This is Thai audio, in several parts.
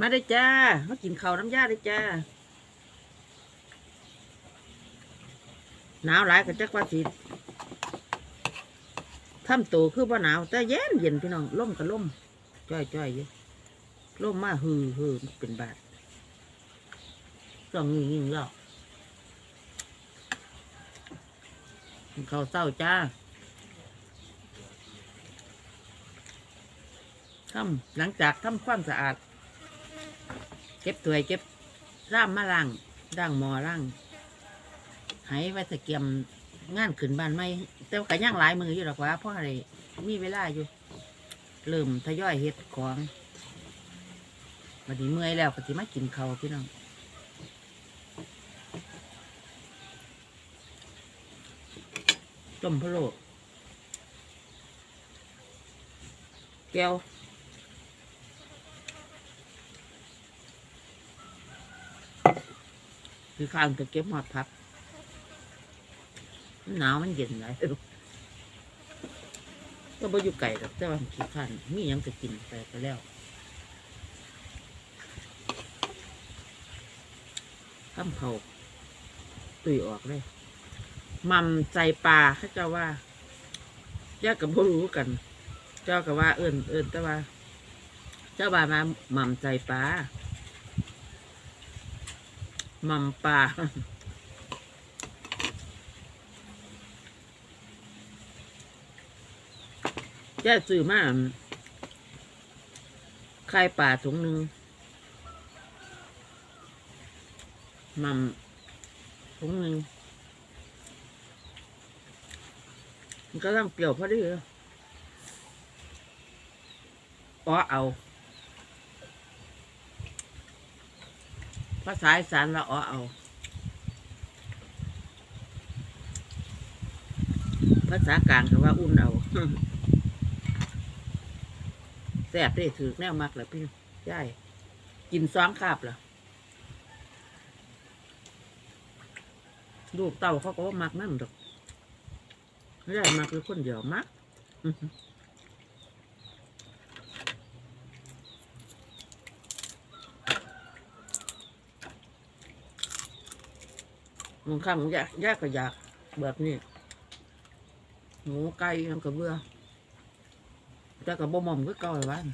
มาได้จ้ามากินข้าวน้ำยาได้จ้าหนาวหลายก็จักว่าสิทำตัวคือว่าหนาว แต่เย็นเย็นพี่น้องล่มกับล่มจ้อยจ้อยอยู่ล่มมาฮือฮือเป็นบาทต้องยิงยิงแล้วกินข้าเศร้าจ้าทำหลังจากทำความสะอาด เก็บถ้วยเก็บร่ามมาล่างด่างหมอล่างหายไว้ตะเกียมงานขึ้นบ้านไม่แต่ว่าก็ย่างหลายมืออยู่หรอกว่าเพราะอะไรมีเวลาอยู่เริ่มทยอยเฮ็ดของวันนี้เมื่อยแล้วก็สิมากินเขาพี่น้องต้มพะโล้แก้ว คือข้างจะเก็บหอดพับมันหนาวมันเย็นไรก็บ่อยู่ไก่หรอกแต่ว่ามันขี้ข้านมียังจะกินไปก็แล้วข้ามเขาตุยออกเลยมัมใจปลาเขาเจ้าว่าแยกกับบ่รู้กัน เจ้าก็ว่าเอิญเอิญแต่ว่า เจ้าบามาหม่ำใจปลา มัมปลาแจ้ซื้อมาไข่ป่าถุงหนึ่งมัมถุงหนึ่งมันก็ต้องเปรี้ยวพอดีเลยอ๋อเอา ภาษาอีสานเราอ๋อเอา ภาษากลางก็ว่าอุ่นเอาแซ่บได้ถือแนวมักแหละพี่ย่ายกินซ้องคาบเหรอลูกเต่าเขาก็ว่ามักนั่นดอกย่ายมักคือคนเดียวมัก อื้อหือ บางครั้งยากยากก็อยากแบบนี้ หมูไก่ยังกระเบื่อแต่กับบ่หม่อมก็เก่าเลยบ้าน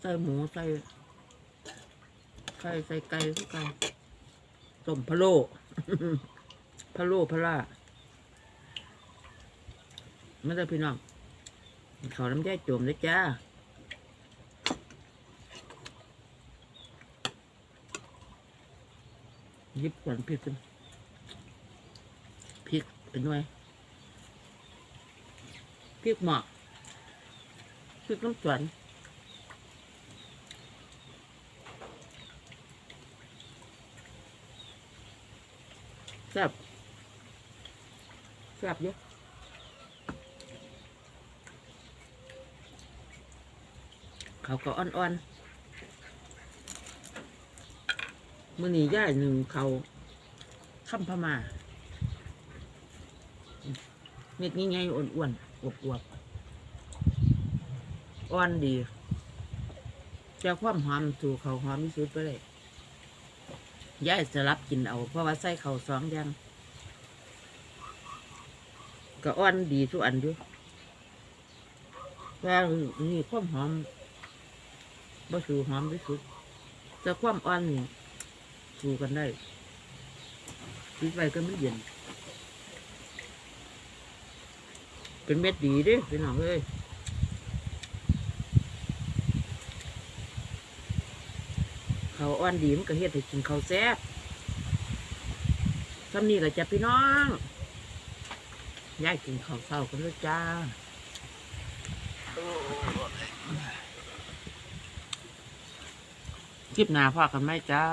ใส่หมูใส่ไข่ใส่ไก่ก็เก่าต้มพะโล้พะโล้พะล่าไม่ได้พี่น้องขาน้ำใจโจมเลยจ้ายิบก่อนพริกกัน เป็นไงพริกหมอกพริกน้ำสวนแซ่บแซ่บเยอะเขาก็อ่อนๆมื่อนี้ย่ายหนึ่งเขาข้ามพม่า เม็ดง่ายๆอ้วนๆอวบๆอ่อนดีแต่ความหอมสู่เขาหอมที่สุดไปเลยย่ายสลับกินเอา เพราะว่าใส่เขาสองอย่างก็อ่อนดีทุกอันอยู่แต่นี่ความหอมบ่สู่หอมที่สุดแต่ความอ่อนนี่ถูกันได้คิดไปก็ไม่เย็น เป็นเม็ดดีด้พี่น้องเอ้ยเขาวอ่อนดีมันก็เฮ็ดให้กินข้าวแซ่บทำนี่ก็จะพี่น้องย้ายกินข้าวเศร้ากันเลยจ้าคลิปหน้าพ่อกันไหมจ้า